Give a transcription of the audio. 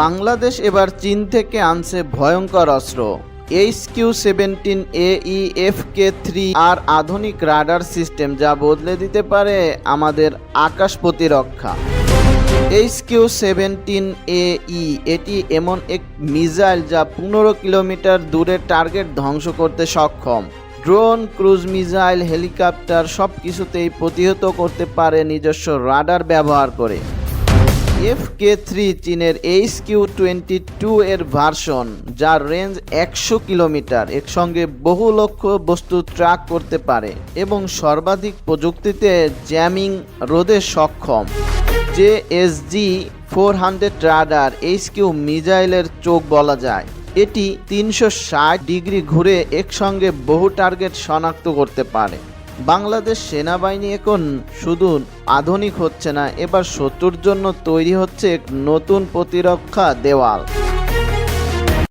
বাংলাদেশ এবার চীন থেকে আনছে ভয়ঙ্কর অস্ত্র। H Q seventeen F K three আর আধুনিক রাডার সিস্টেম যা বদলে দিতে পারে আমাদের আকাশ প্রতিরক্ষা। এইচ কিউ সেভেন্টিন ই এটি এমন এক মিসাইল যা পনেরো কিলোমিটার দূরের টার্গেট ধ্বংস করতে সক্ষম। ড্রোন, ক্রুজ মিসাইল, হেলিকপ্টার সব কিছুতেই প্রতিহত করতে পারে নিজস্ব রাডার ব্যবহার করে। এফ কে থ্রি চীনের এইচ কিউ টোয়েন্টি টু এর ভার্সন, যার রেঞ্জ একশো কিলোমিটার, এর সঙ্গে বহু লক্ষ্য বস্তু ট্র্যাক করতে পারে এবং সর্বাধিক প্রযুক্তিতে জ্যামিং রোধে সক্ষম। যে SG four hundred radar H Q মিসাইলের চোখ বলা যায়। এটি তিনশো ষাট ডিগ্রি ঘুরে একসঙ্গে বহু টার্গেট শনাক্ত করতে পারে। বাংলাদেশ সেনাবাহিনী এখন শুধু আধুনিক হচ্ছে না, এবার শত্রুর জন্য তৈরি হচ্ছে এক নতুন প্রতিরক্ষা দেওয়াল।